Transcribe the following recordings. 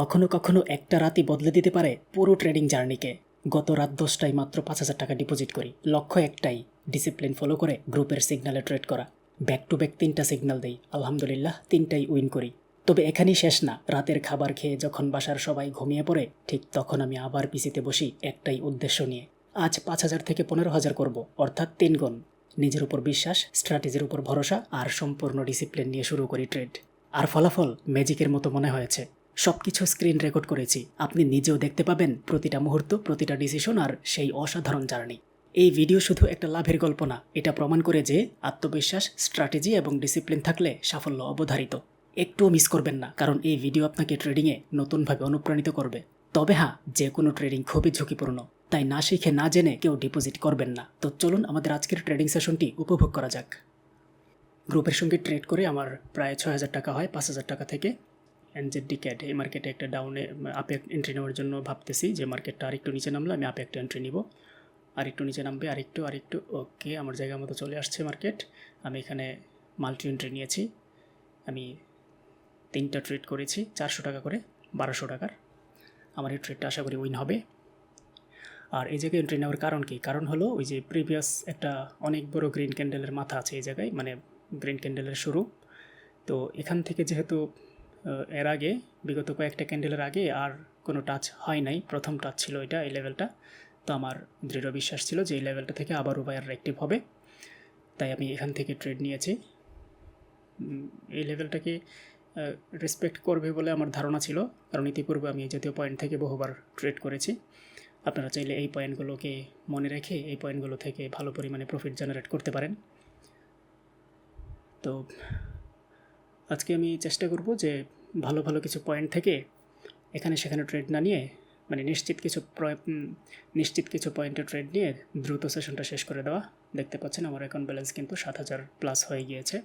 কখনো কখনো একটা রাতই বদলে দিতে পারে পুরো ট্রেডিং জার্নিকে। গত রাত দশটায় মাত্র পাঁচ হাজার টাকা ডিপোজিট করি। লক্ষ্য একটাই, ডিসিপ্লিন ফলো করে গ্রুপের সিগনালে ট্রেড করা। ব্যাক টু ব্যাক তিনটা সিগনাল দেই, আলহামদুলিল্লাহ তিনটাই উইন করি। তবে এখানেই শেষ না, রাতের খাবার খেয়ে যখন বাসার সবাই ঘুমিয়ে পড়ে, ঠিক তখন আমি আবার পিসিতে বসি একটাই উদ্দেশ্য নিয়ে। আজ পাঁচ হাজার থেকে পনেরো হাজার করব, অর্থাৎ তিন গুণ। নিজের উপর বিশ্বাস, স্ট্র্যাটেজির উপর ভরসা আর সম্পূর্ণ ডিসিপ্লিন নিয়ে শুরু করি ট্রেড। আর ফলাফল ম্যাজিকের মতো মনে হয়েছে। সব কিছু স্ক্রিন রেকর্ড করেছি। আপনি নিজেও দেখতে পাবেন প্রতিটা মুহূর্ত, প্রতিটা ডিসিশন আর সেই অসাধারণ জার্নি। এই ভিডিও শুধু একটা লাভের গল্প না, এটা প্রমাণ করে যে আত্মবিশ্বাস স্ট্র্যাটেজি এবং ডিসিপ্লিন থাকলে সাফল্য অবধারিত। একটুও মিস করবেন না, কারণ এই ভিডিও আপনাকে ট্রেডিংয়ে নতুনভাবে অনুপ্রাণিত করবে। তবে হ্যাঁ যে কোনো ট্রেডিং খুবই ঝুঁকিপূর্ণ। তাই না শিখে না জেনে কেউ ডিপোজিট করবেন না। তো চলুন আমাদের আজকের ট্রেডিং সেশনটি উপভোগ করা যাক। গ্রুপের সঙ্গে ট্রেড করে আমার প্রায় ছয় হাজার টাকা হয়, পাঁচ হাজার টাকা থেকে। এনজেডি ক্যাট এই মার্কেটে একটা ডাউনে আপে এন্ট্রি নেওয়ার জন্য ভাবতেছি যে মার্কেটটা আরেকটু নিচে নামলে আমি আপে একটা এন্ট্রি নিব। আরেকটু নিচে নামবে, আরেকটু আরেকটু ওকে আমার জায়গা মতো চলে আসছে মার্কেট আমি এখানে মাল্টি এন্ট্রি নিয়েছি। আমি তিনটা ট্রেড করেছি, চারশো টাকা করে, বারোশো টাকার। আমার এই ট্রেডটা আশা করি উইন হবে। আর এই জায়গায় এন্ট্রি নেওয়ার কারণ কি? কারণ হলো ওই যে প্রিভিয়াস একটা অনেক বড় গ্রিন ক্যান্ডেলের মাথা আছে এই জায়গায় মানে গ্রিন ক্যান্ডেলের শুরু। তো এখান থেকে যেহেতু এর আগে, বিগত কয়েকটা ক্যান্ডেলের আগে আর কোনো টাচ হয় নাই। প্রথম টাচ ছিল এটা, এই লেভেলটা তো আমার দৃঢ় বিশ্বাস ছিল যে এই লেভেলটা থেকে আবারও বায়ার অ্যাক্টিভ হবে। তাই আমি এখান থেকে ট্রেড নিয়েছি। এই লেভেলটাকে রেসপেক্ট করবে বলে আমার ধারণা ছিল। কারণ ইতিপূর্বে আমি এই জাতীয় পয়েন্ট থেকে বহুবার ট্রেড করেছি। আপনারা চাইলে এই পয়েন্টগুলোকে মনে রেখে এই পয়েন্টগুলো থেকে ভালো পরিমাণে প্রফিট জেনারেট করতে পারেন। তো আজকে আমি চেষ্টা করব যে ভালো ভালো কিছু পয়েন্ট থেকে এখানে, সেখানে ট্রেড না নিয়ে মানে নিশ্চিত কিছু নিশ্চিত কিছু পয়েন্টে ট্রেড নিয়ে দ্রুত সেশনটা শেষ করে দেওয়া। দেখতে পাচ্ছেন আমার অ্যাকাউন্ট ব্যালেন্স কিন্তু সাত হাজার প্লাস হয়ে গিয়েছে।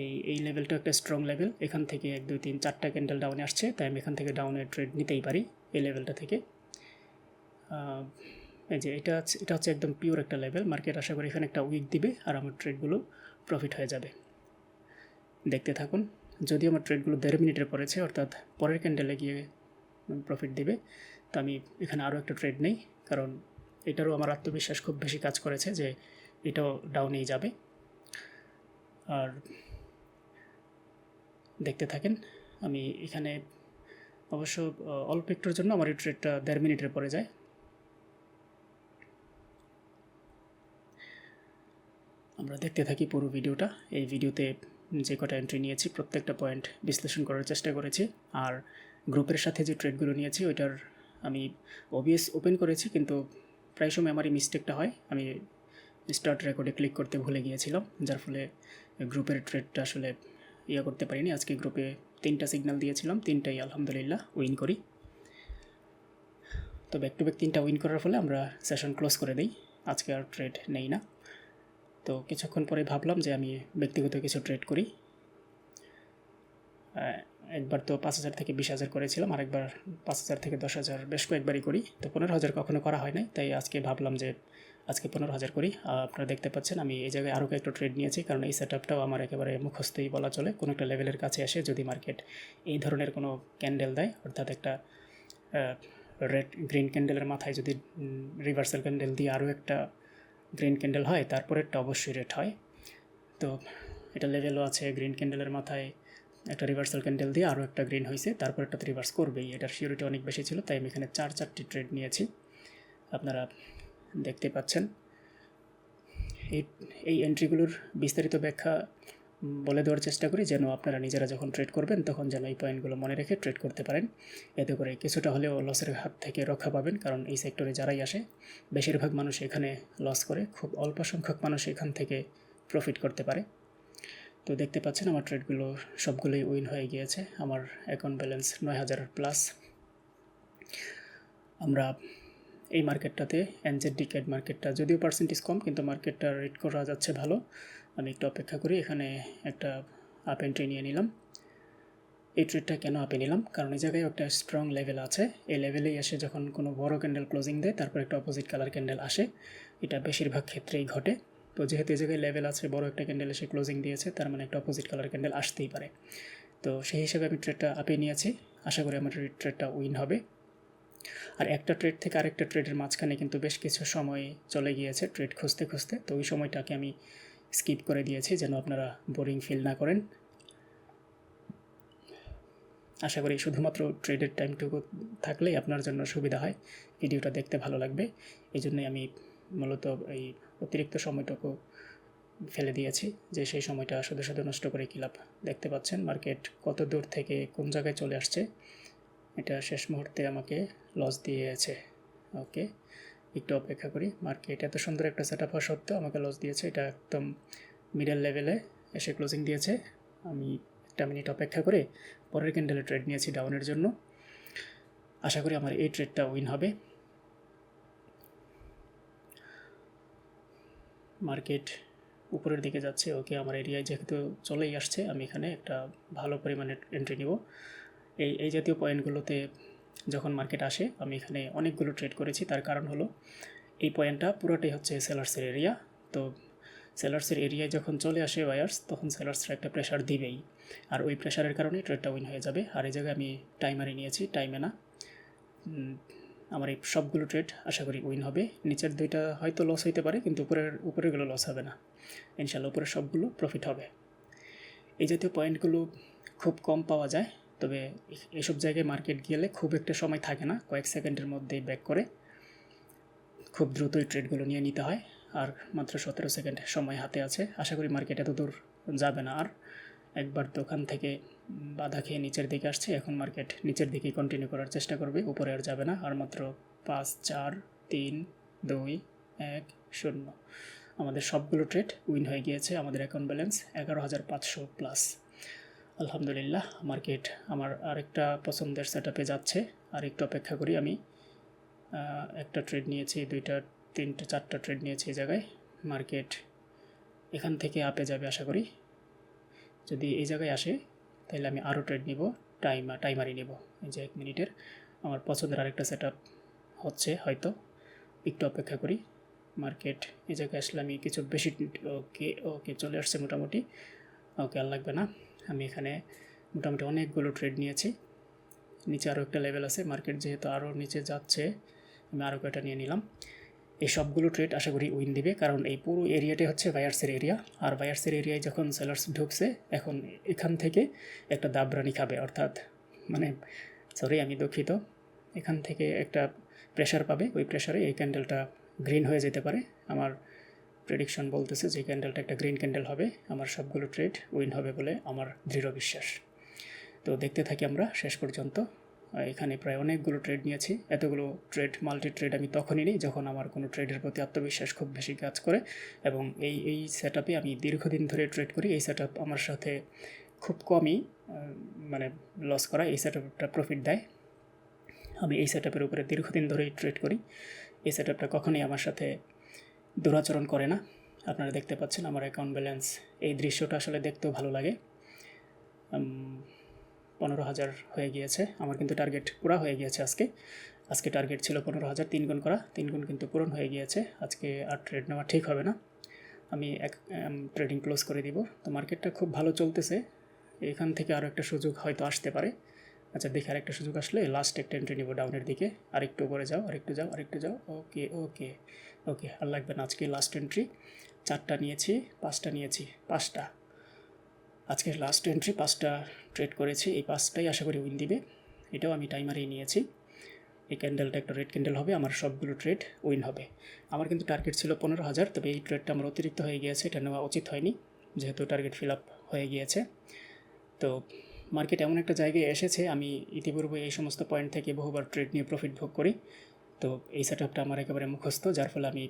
এই এই লেভেলটা একটা স্ট্রং লেভেল এখান থেকে এক, দুই, তিন, চারটা ক্যান্ডেল ডাউনে আসছে, তাই আমি এখান থেকে ডাউনে ট্রেড নিতেই পারি এই লেভেলটা থেকে। এই যে এটা এটা হচ্ছে একদম পিওর একটা লেভেল মার্কেট আশা করি এখানে একটা উইক দিবে আর আমার ট্রেডগুলো প্রফিট হয়ে যাবে। দেখতে থাকুন। যদি আমার ট্রেডগুলো দেড় মিনিটের পরেছে, অর্থাৎ পরের ক্যান্ডেলে গিয়ে প্রফিট দেবে। তো আমি এখানে আরও একটা ট্রেড নেই, কারণ এটারও আমার আত্মবিশ্বাস খুব বেশি কাজ করেছে যে এটাও ডাউনেই যাবে। আর দেখতে থাকেন, আমি এখানে অবশ্য অল্প একটুর জন্য আমার এই ট্রেডটা দেড় মিনিটের পরে যায়। আমরা দেখতে থাকি পুরো ভিডিওটা এই ভিডিওতে যে কটা এন্ট্রি নিয়েছি, প্রত্যেকটা পয়েন্ট বিশ্লেষণ করার চেষ্টা করেছি। আর গ্রুপের সাথে যে ট্রেডগুলো নিয়েছি, ওইটার আমি ওবিএস ওপেন করেছি, কিন্তু প্রায় সময় আমার এই মিস্টেকটা হয়। আমি স্টার্ট রেকর্ডে ক্লিক করতে ভুলে গিয়েছিলাম, যার ফলে গ্রুপের ট্রেডটা আসলে ইয়ে করতে পারিনি। আজকে গ্রুপে তিনটা সিগন্যাল দিয়েছিলাম, তিনটাই আলহামদুলিল্লাহ উইন করি। তো ব্যাক টু ব্যাক তিনটা উইন করার ফলে আমরা সেশন ক্লোজ করে দিই। আজকে আর ট্রেড নেই না। তো কিছুক্ষণ পরে ভাবলাম যে আমি ব্যক্তিগত কিছু ট্রেড করি। একবার তো পাঁচ হাজার থেকে বিশ হাজার করেছিলাম, আরেকবার পাঁচ হাজার থেকে দশ হাজার বেশ কয়েকবারই করি। তো পনেরো হাজার কখনো করা হয় নাই, তাই আজকে ভাবলাম যে আজকে পনেরো হাজার করি। আপনারা দেখতে পাচ্ছেন আমি এই জায়গায় আরও কয়েকটা ট্রেড নিয়েছি, কারণ এই সেট আপটাও আমার একেবারে মুখস্থই বলা চলে। কোনো একটা লেভেলের কাছে এসে যদি মার্কেট এই ধরনের কোনো ক্যান্ডেল দেয়, অর্থাৎ একটা রেড গ্রিন ক্যান্ডেলের মাথায় যদি রিভার্সাল ক্যান্ডেল দিয়ে আরও একটা গ্রিন ক্যান্ডেল হয়, তারপরেরটা অবশ্যই রেড হয়। তো এটা লেভেলও আছে গ্রিন ক্যান্ডেলের মাথায়। একটা রিভার্সাল ক্যান্ডেল দিয়ে আরও একটা গ্রিন হয়েছে তারপর একটা রিভার্স করবেই। এটার সিওরিটি অনেক বেশি ছিল, তাই আমি এখানে চার চারটি ট্রেড নিয়েছি। আপনারা দেখতে পাচ্ছেন। এই এই এন্ট্রিগুলোর বিস্তারিত ব্যাখ্যা বলে দেওয়ার চেষ্টা করি যেন আপনারা নিজেরা যখন ট্রেড করবেন তখন যেন এই পয়েন্টগুলো মনে রেখে ট্রেড করতে পারেন। এতে করে কিছুটা হলেও লসের হাত থেকে রক্ষা পাবেন কারণ এই সেক্টরে যারাই আসে, বেশিরভাগ মানুষ এখানে লস করে, খুব অল্প সংখ্যক মানুষ এখান থেকে প্রফিট করতে পারে। তো দেখতে পাচ্ছেন আমার ট্রেডগুলো সবগুলোই উইন হয়ে গিয়েছে। আমার অ্যাকাউন্ট ব্যালেন্স নয় হাজার প্লাস আমরা এই মার্কেটটাতে এনজেড ডিকেড মার্কেটটা যদিও পার্সেন্টেজ কম, কিন্তু মার্কেটটা রেট করা যাচ্ছে ভালো। আমি একটু অপেক্ষা করি, এখানে একটা আপ এন্ট্রি নিয়ে নিলাম। এই ট্রেডটা কেন আপে নিলাম? কারণ এই জায়গায় একটা স্ট্রং লেভেল আছে। এই লেভেলেই এসে যখন কোনো বড় ক্যান্ডেল ক্লোজিং দেয়, তারপর একটা অপোজিট কালার ক্যান্ডেল আসে। এটা বেশিরভাগ ক্ষেত্রেই ঘটে। তো যেহেতু এই জায়গায় লেভেল আছে, বড় একটা ক্যান্ডেল এসে ক্লোজিং দিয়েছে, তার মানে একটা অপোজিট কালার ক্যান্ডেল আসতেই পারে। তো সেই হিসাবে আমি ট্রেডটা আপে নিয়েছি। আশা করি আমার ট্রেডটা উইন হবে। আর একটা ট্রেড থেকে আরেকটা ট্রেডের মাঝখানে কিন্তু বেশ কিছু সময় চলে গিয়েছে ট্রেড খুঁজতে খুঁজতে। তো ওই সময়টাকে আমি স্কিপ করে দিয়েছি যেন আপনারা বোরিং ফিল না করেন। আশা করি শুধুমাত্র ট্রেডের টাইমটুকু থাকলেই আপনার জন্য সুবিধা হয়। ভিডিওটা দেখতে ভালো লাগবে। এই জন্যই আমি মূলত এই অতিরিক্ত সময়টুকু ফেলে দিয়েছি যে সেই সময়টা শুধু শুধু নষ্ট করে কী লাভ? দেখতে পাচ্ছেন মার্কেট কত দূর থেকে কোন জায়গায় চলে আসছে। এটা শেষ মুহূর্তে আমাকে লস দিয়েছে। ওকে একটু অপেক্ষা করি। মার্কেট এত সুন্দর একটা সেট আপ হওয়া সত্ত্বেও আমাকে লস দিয়েছে। এটা একদম মিডল লেভেলে এসে ক্লোজিং দিয়েছে। আমি একটা মিনিট অপেক্ষা করে পরের ক্যান্ডেলে ট্রেড নিয়েছি ডাউনের জন্য। আশা করি আমার এই ট্রেডটা উইন হবে। মার্কেট উপরের দিকে যাচ্ছে। ওকে, আমার এরিয়ায় যেহেতু চলেই আসছে, আমি এখানে একটা ভালো পরিমাণে এন্ট্রি নিব। এই এই জাতীয় পয়েন্টগুলোতে যখন মার্কেট আসে, আমি এখানে অনেকগুলো ট্রেড করেছি। তার কারণ হলো, এই পয়েন্টটা পুরোটাই হচ্ছে সেলার্সের এরিয়া তো সেলার্সের এরিয়ায় যখন চলে আসে ওয়ার্স তখন সেলার্সরা একটা প্রেশার দিবেই। আর ওই প্রেশারের কারণে ট্রেডটা উইন হয়ে যাবে। আর এই জায়গায় আমি টাইমারে নিয়েছি টাইমে না। আমার এই সবগুলো ট্রেড আশা করি উইন হবে। নিচের দুইটা হয়তো লস হইতে পারে, কিন্তু উপরের, উপরেরগুলো লস হবে না। ইনশাল্লাহ উপরের সবগুলো প্রফিট হবে। এই জাতীয় পয়েন্টগুলো খুব কম পাওয়া যায়। তবে এসব জায়গায় মার্কেট গেলে খুব একটা সময় থাকে না, কয়েক সেকেন্ডের মধ্যেই ব্যাক করে। খুব দ্রুতই ট্রেডগুলো নিয়ে নিতে হয়, আর মাত্র সতেরো সেকেন্ড সময় হাতে আছে। আশা করি মার্কেট এত দূর যাবে না। আর একবার দোকান থেকে বাধা খেয়ে নিচের দিকে আসছে, এখন মার্কেট নিচের দিকে কন্টিনিউ করার চেষ্টা করবে, উপরে আর যাবে না। আর মাত্র পাঁচ, চার, তিন, দুই, এক, শূন্য। আমাদের সবগুলো ট্রেড উইন হয়ে গিয়েছে। আমাদের অ্যাকাউন্ট ব্যালেন্স এগারো হাজার পাঁচশো প্লাস আলহামদুলিল্লাহ মার্কেট আমার আরেকটা পছন্দের সেট আপে যাচ্ছে। আর একটু অপেক্ষা করি আমি। একটা ট্রেড নিয়েছি, দুইটা, তিনটে, চারটা ট্রেড নিয়েছি এই জায়গায়। মার্কেট এখান থেকে আপে যাবে আশা করি। যদি এই জায়গায় আসে, তাহলে আমি আরও ট্রেড নিব টাইম টাইমারই নিব। এই যে এক মিনিটের। আমার পছন্দের আরেকটা সেট হচ্ছে হয়তো। একটু অপেক্ষা করি। মার্কেট এই জায়গায় আসলে আমি কিছু বেশি ওকে ওকে চলে আসছে মোটামুটি। ওকে আর লাগবে না। আমি এখানে মোটামুটি অনেকগুলো ট্রেড নিয়েছি। নিচে আরও একটা লেভেল আছে মার্কেট যেহেতু আরও নিচে যাচ্ছে, আমি আরও কয়টা নিয়ে নিলাম। এই সবগুলো ট্রেড আশা করি উইন দিবে, কারণ এই পুরো এরিয়াটাই হচ্ছে বায়ার্সের এরিয়া আর বায়ার্সের এরিয়ায় যখন সেলার্স ঢুকছে, এখন এখান থেকে একটা দাবরানি খাবে, অর্থাৎ মানে সরি আমি দুঃখিত। এখান থেকে একটা প্রেশার পাবে, ওই প্রেশারে এই ক্যান্ডেলটা গ্রিন হয়ে যেতে পারে। আমার প্রেডিকশন বলতেছে যে ক্যান্ডেলটা একটা গ্রিন ক্যান্ডেল হবে, আমার সবগুলো ট্রেড উইন হবে বলে আমার দৃঢ় বিশ্বাস। তো দেখতে থাকি আমরা শেষ পর্যন্ত। এখানে প্রায় অনেকগুলো ট্রেড নিয়েছি। এতগুলো ট্রেড মাল্টি ট্রেড আমি তখনই নিই যখন আমার কোনো ট্রেডের প্রতি আত্মবিশ্বাস খুব বেশি কাজ করে এবং এই এই সেট আমি দীর্ঘদিন ধরে ট্রেড করি। এই সেট আমার সাথে খুব কমই মানে লস করা, এই সেট প্রফিট দেয়। আমি এই সেট উপরে দীর্ঘদিন ধরেই ট্রেড করি। এই সেট কখনোই আমার সাথে দুরাচরণ করে না। আপনারা দেখতে পাচ্ছেন আমার অ্যাকাউন্ট ব্যালেন্স এই দৃশ্যটা আসলে দেখতেও ভালো লাগে। পনেরো হাজার হয়ে গিয়েছে। আমার কিন্তু টার্গেট পুরা হয়ে গিয়েছে আজকে। আজকে টার্গেট ছিল পনেরো হাজার, তিন গুণ করা। তিন গুণ কিন্তু পূরণ হয়ে গিয়েছে। আজকে আর ট্রেড নেওয়া ঠিক হবে না। আমি এক ট্রেডিং ক্লোজ করে দিব। তো মার্কেটটা খুব ভালো চলতেছে। এখান থেকে আরও একটা সুযোগ হয়তো আসতে পারে। আচ্ছা দেখে আরেকটা সুযোগ আসলে। লাস্ট একটা এন্ট্রি নিব ডাউনের দিকে। আরেকটু উপরে যাও, আরেকটু যাও আরেকটু যাও। ওকে ওকে ওকে আর লাগবে না আজকে লাস্ট এন্ট্রি চারটা নিয়েছি, পাঁচটা নিয়েছি, পাঁচটা। আজকে লাস্ট এন্ট্রি পাঁচটা ট্রেড করেছি। এই পাঁচটাই আশা করি উইন দিবে। এটাও আমি টাইমারেই নিয়েছি। এই ক্যান্ডেলটা একটা রেড ক্যান্ডেল হবে, আমার সবগুলো ট্রেড উইন হবে। আমার কিন্তু টার্গেট ছিল পনেরো হাজার, তবে এই ট্রেডটা আমার অতিরিক্ত হয়ে গিয়েছে, এটা নেওয়া উচিত হয়নি। যেহেতু টার্গেট ফিল আপ হয়ে গিয়েছে। তো মার্কেট এমন একটা জায়গায় এসেছে, আমি ইতিপূর্বে এই সমস্ত পয়েন্ট থেকে বহুবার ট্রেড নিয়ে প্রফিট ভোগ করি। তো এই সেট আপটা আমার একেবারে মুখস্থ, যার ফলে আমি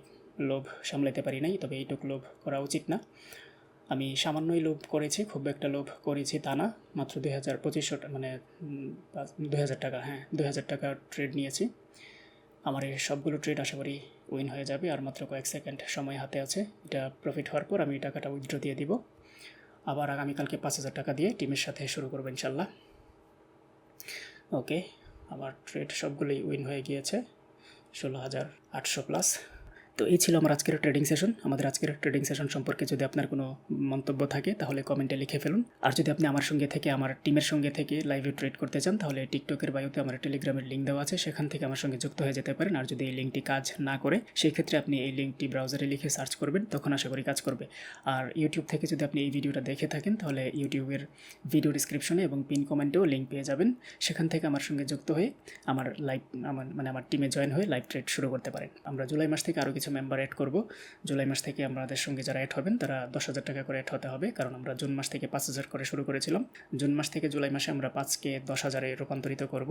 লোভ সামলাতে পারি নাই, তবে এইটুকু লোভ করা উচিত না। আমি সামান্যই লোভ করেছি, খুব একটা লোভ করেছি তা না, মাত্র দুই হাজার পঁচিশশো মানে দুই হাজার টাকা হ্যাঁ দুই হাজার টাকা ট্রেড নিয়েছি। আমার এই সবগুলো ট্রেড আশা করি উইন হয়ে যাবে, আর মাত্র কয়েক সেকেন্ড সময় হাতে আছে, এটা প্রফিট হওয়ার পর আমি টাকাটা উইথড্র দিয়ে দিব। আবার আগামীকালকে পাঁচ হাজার টাকা দিয়ে টিমের সাথে শুরু করব ইনশাল্লাহ। ওকে আমার ট্রেড সবগুলোই উইন হয়ে গিয়েছে, ষোলো হাজার আটশো প্লাস তো এই ছিল আমার আজকের ট্রেডিং সেশন। আমাদের আজকের ট্রেডিং সেশন সম্পর্কে যদি আপনার কোনো মন্তব্য থাকে, তাহলে কমেন্টে লিখে ফেলুন। আর যদি আপনি আমার সঙ্গে থেকে, আমার টিমের সঙ্গে থেকে লাইভে ট্রেড করতে চান, তাহলে টিকটকের বায়ুতে আমার টেলিগ্রামের লিঙ্ক দেওয়া আছে। সেখান থেকে আমার সঙ্গে যুক্ত হয়ে যেতে পারেন। আর যদি এই লিঙ্কটি কাজ না করে, সেই ক্ষেত্রে আপনি এই লিঙ্কটি ব্রাউজারে লিখে সার্চ করবেন। তখন আশা করি কাজ করবে। আর ইউটিউব থেকে যদি আপনি এই ভিডিওটা দেখে থাকেন, তাহলে ইউটিউবের ভিডিও ডিসক্রিপশনে এবং পিন কমেন্টেও লিঙ্ক পেয়ে যাবেন। সেখান থেকে আমার সঙ্গে যুক্ত হয়ে আমার লাইভ আমার মানে আমার টিমে জয়েন হয়ে লাইভ ট্রেড শুরু করতে পারেন। আমরা জুলাই মাস থেকে আরও কিছু মেম্বার অ্যাড করব। জুলাই মাস থেকে আমাদের সঙ্গে যারা অ্যাড হবেন, তারা দশ হাজার টাকা করে অ্যাড হতে হবে, কারণ আমরা জুন মাস থেকে পাঁচ হাজার করে শুরু করেছিলাম। জুন মাস থেকে জুলাই মাসে আমরা পাঁচকে দশ হাজারে রূপান্তরিত করব।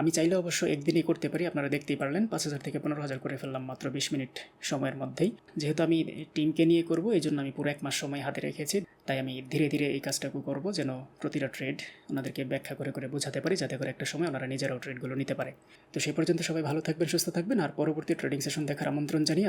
আমি চাইলে অবশ্য একদিনই করতে পারি, আপনারা দেখতেই পারলেন, পাঁচ হাজার থেকে পনেরো হাজার করে ফেললাম মাত্র বিশ মিনিট সময়ের মধ্যেই। যেহেতু আমি টিমকে নিয়ে করব, এই জন্য আমি পুরো এক মাস সময় হাতে রেখেছি, তাই আমি ধীরে ধীরে এই কাজটাকে করব যেন প্রতিটা ট্রেড ওনাদেরকে ব্যাখ্যা করে করে বোঝাতে পারি, যাতে করে একটা সময় ওনারা নিজেরাও ট্রেডগুলো নিতে পারে। তো সেই পর্যন্ত সবাই ভালো থাকবেন, সুস্থ থাকবেন, আর পরবর্তী ট্রেডিং সেশন দেখার আমন্ত্রণ জানিয়ে